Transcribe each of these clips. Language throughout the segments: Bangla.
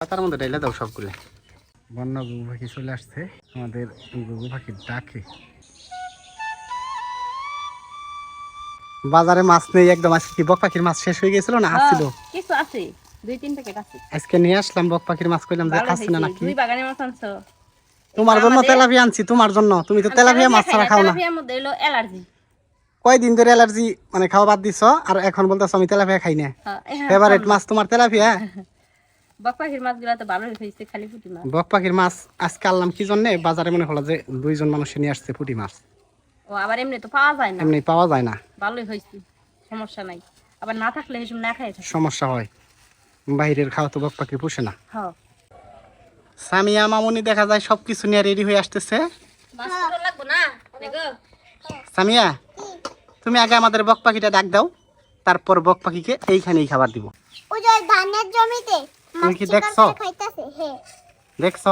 পাতার মধ্যে ডাইলে দাও সবগুলো। বন্যা গুগু পাখি চলে আসছে। আমাদের গুগু পাখির ডাকে। বাজারে মাছ নেই একদম। আজকে কি বক পাখির মাছ শেষ হয়ে গেছিল না আসছিল? কিছু আছে। দুই তিন প্যাকেট আছে। আজকে নিয়ে আসলাম বক পাখির মাছ কইলাম যে না নাকি? দুই বাগানের মাছ আনছো। তোমার জন্য তেলাপিয়া আনছি তোমার জন্য। তুমি তো তেলাপিয়া মাছ ছাড়া খাও না। তেলাপিয়ার মধ্যে হলো অ্যালার্জি। কয়দিন ধরে অ্যালার্জি মানে খাওয়া বাদ দিছ আর এখন বলতেছো আমি তেলাপিয়া খাই না। ফেভারিট মাছ তোমার তেলাপিয়া? বক পাখির তো ভালোই হয়েছে খালি পুঁটি মাছ। বক পাখির মাছ আজকে আনলাম কি জন্য? বাজারে মনে হলো যে দুইজন মানুষ নিয়ে আসছে পুঁটি মাছ। ও আবার এমনি তো পাওয়া যায় না। এমনি পাওয়া যায় না। ভালোই হয়েছে সমস্যা নাই। আবার না থাকলে এসব না থাকে। সমস্যা হয়। বাইরের খাওয়া তো বক পাখি পুষে না। হ্যাঁ। সামিয়া মামুনি দেখা যায় সবকিছু নিয়ে রেডি হয়ে আসতেছে। মাছ লাগবো না? সামিয়া তুমি আগে আমাদের বক পাখিটা ডাক দাও। তারপর বক পাখিকে এইখানেই খাবার দিব। ওই যে ধানের জমিতে। তুমি কি দেখছ? হ্যাঁ দেখছ?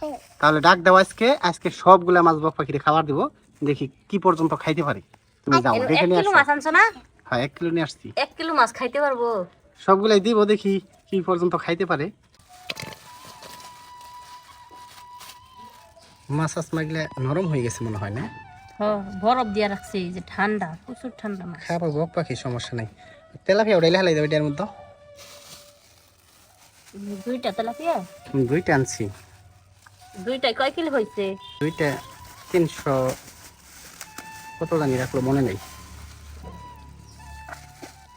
হ্যাঁ তাহলে ডাক দাও আজকে আজকে সবগুলা মাছ বক পাখিরে খাবার দিব দেখি কি পর্যন্ত খাইতে পারি। তুমি যাও এক দেখে নিয়ে আসো। মাছ আনছো না? হ্যাঁ এক কিলো নিয়ে আসছি। এক কিলো মাছ খাইতে পারব? সবগুলাই দিব দেখি কি পর্যন্ত খাইতে পারে। মাছ আস মাগলে নরম হয়ে গেছে মনে হয় না? হ্যাঁ বরফ দিয়ে রাখছে যে ঠান্ডা প্রচুর ঠান্ডা মাছ। খাবার বক পাখি সমস্যা নাই। তেলাপিয়া উড়াইলে হালাই দেবে এটার মধ্যে। দুইটা তেলাপিয়া? দুইটা আনছি। দুইটা কয় কিলো হয়েছে দুইটা তিনশো কত জানি রাখল মনে নেই।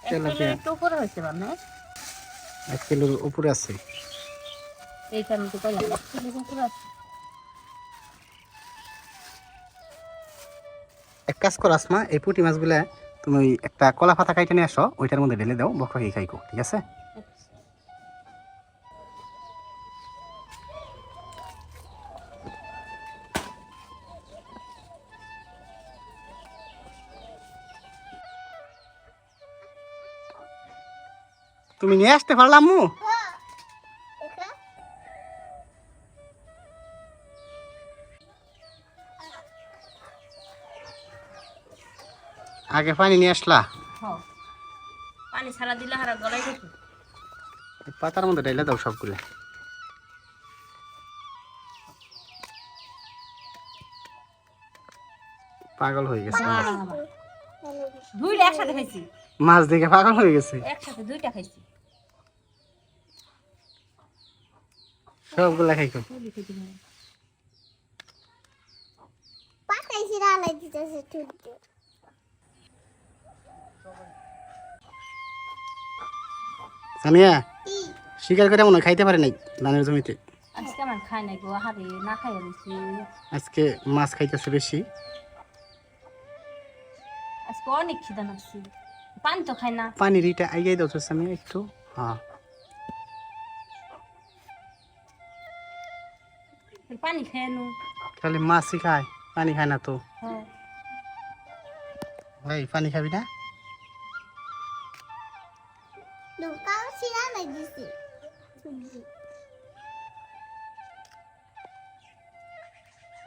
এক তেলাপিয়া। উপরে হয়েছে মানে এক কিলোর উপরে আছে। তো এক কিলোর উপরে আছে। এক কাজ করো আসমা এই পুঁটি মাছগুলা তুমি একটা কলা পাতা কাইটে নিয়ে আসো ওইটার মধ্যে ঢেলে দাও বক পাখি খাইকো ঠিক আছে? তুমি নিয়ে আসতে পারলাম মু। আগে পানি নিয়ে আসলা। হ্যাঁ। পানি ছাড়া দিলে হারা গলায় পাতার মধ্যে ঢেলে দাও সবগুলো। পাগল হয়ে গেছে। দুইটা একসাথে খাইছি। মাছ দেখে পাগল হয়ে গেছে। একসাথে দুইটা খাইছি। সবগুলা পাতাই সিরা সামিয়া শিকার করে মনে খাইতে পারে নাই ধানের জমিতে। আজকে আমার খাই নাই গো হারে না খাই আজকে মাছ খাইতেছে বেশি। অনেক খিদা লাগছে পানি তো খাই না? পানির ইটা আইগাই দাও তো সামিয়া একটু হ্যাঁ পানি খাই নো খালি মাছই খায় পানি খায় না তো। হ্যাঁ। ভাই পানি খাবি না? দুকাও সিরা আলাই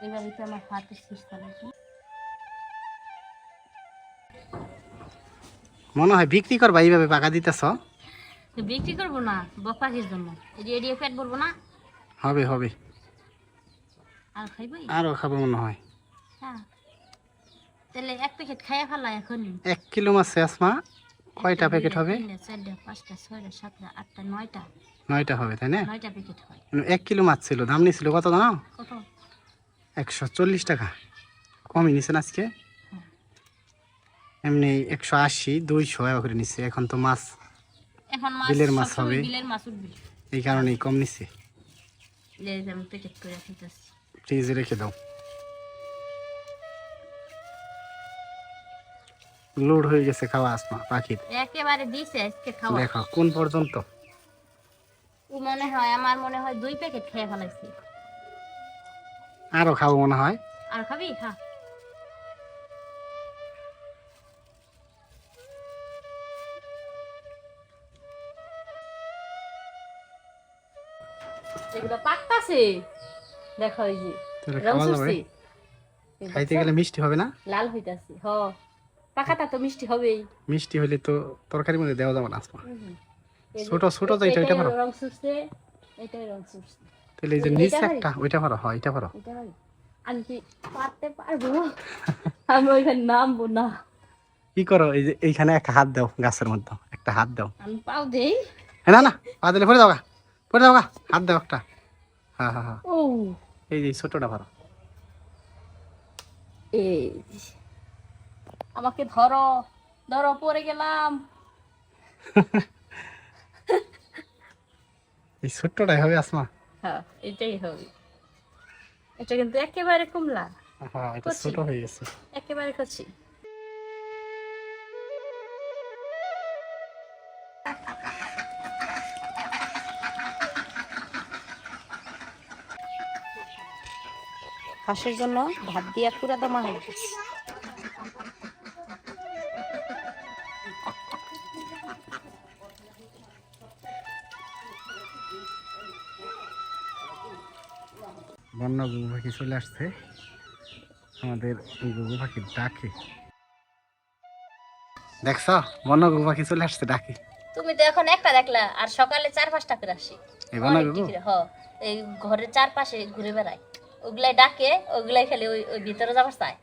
এবার তো আমার হাতে শেষ করে মনে হয় বিক্রি করবা এইভাবে পাকা দিতেছ? বিক্রি করব না বকপাখির জন্য। এদিকে এদিকে পেট ভরবো না? হবে হবে। আর খাইবই? আরও খাব মনে হয়। হ্যাঁ। তাহলে এক প্যাকেট খাইয়া ফেলা এখনই। এক কিলো মাছ আসমা কয়টা প্যাকেট হবে? চারটা পাঁচটা ছয়টা সাতটা আটটা নয়টা। নয়টা হবে তাই না? নয়টা প্যাকেট হয়। এক কিলো মাছ ছিল দাম নিছিল কত জানো? কত? একশো চল্লিশ টাকা। কমই নিছেন আজকে? এমনি একশো আশি দুইশো করে নিচ্ছে এখন তো মাছ এখন মাছ বিলের মাছ হবে। বিলের মাছ উঠবে। এই কারণেই কম নিচ্ছে আমি প্যাকেট করে খাইতেছি ফ্রিজে রেখে দাও। লোড হয়ে গেছে খাওয়া আসমা পাখির। একেবারে দিছে আজকে খাওয়া। দেখো কোন পর্যন্ত? ও মনে হয় আমার মনে হয় দুই প্যাকেট খেয়ে ফেলাইছি। আরও খাব মনে হয়। আর খাবি? খা এগুলো পাকতাছে। দেখো এই যে রং খাইতে গেলে মিষ্টি হবে না? লাল হইতাছে হ। পাকাটা তো মিষ্টি হবেই। মিষ্টি হলে তো তরকারির মধ্যে দেওয়া যাবে না আসমা ছোট ছোট যেটা ওইটা এটাই পারো রং রং তাহলে এই যে এটা নিচে একটা ওইটা পারো হয় এটা এটা পারি? আমি কি পারতে পারব? আমি ওইখানে নামবো না। কি করো এই যে এইখানে একটা হাত দাও গাছের মধ্যে। একটা হাত দাও। আমি পাও দেই। না না পা দিলে পড়ে দাও পড়ে দাও হাত দাও একটা। হ্যাঁ হ্যাঁ হ্যাঁ ও। এই যে ছোটটা পারো এই আমাকে ধরো ধরো পড়ে গেলাম। এই ছোট্টটাই হবে আসমা। হ্যাঁ এটাই হবে। এটা কিন্তু একেবারে কমলা। হ্যাঁ এটা ছোট হয়ে গেছে। একেবারে করছি হাঁসের জন্য ভাত দিয়া পুরা দমা হয়ে গেছে। বন্য গুগু পাখি চলে আসছে। আমাদের গুগু পাখি ডাকে। দেখছ? বন্য গুগু পাখি চলে আসছে ডাকে। তুমি তো এখন একটা দেখলা আর সকালে চার পাঁচটা করে আসি। এই বন্য গুগু এই ঘরের চারপাশে ঘুরে বেড়ায়। ওগুলাই ডাকে ওগুলাই খালি ওই ওই ভিতরে যাবার চায়।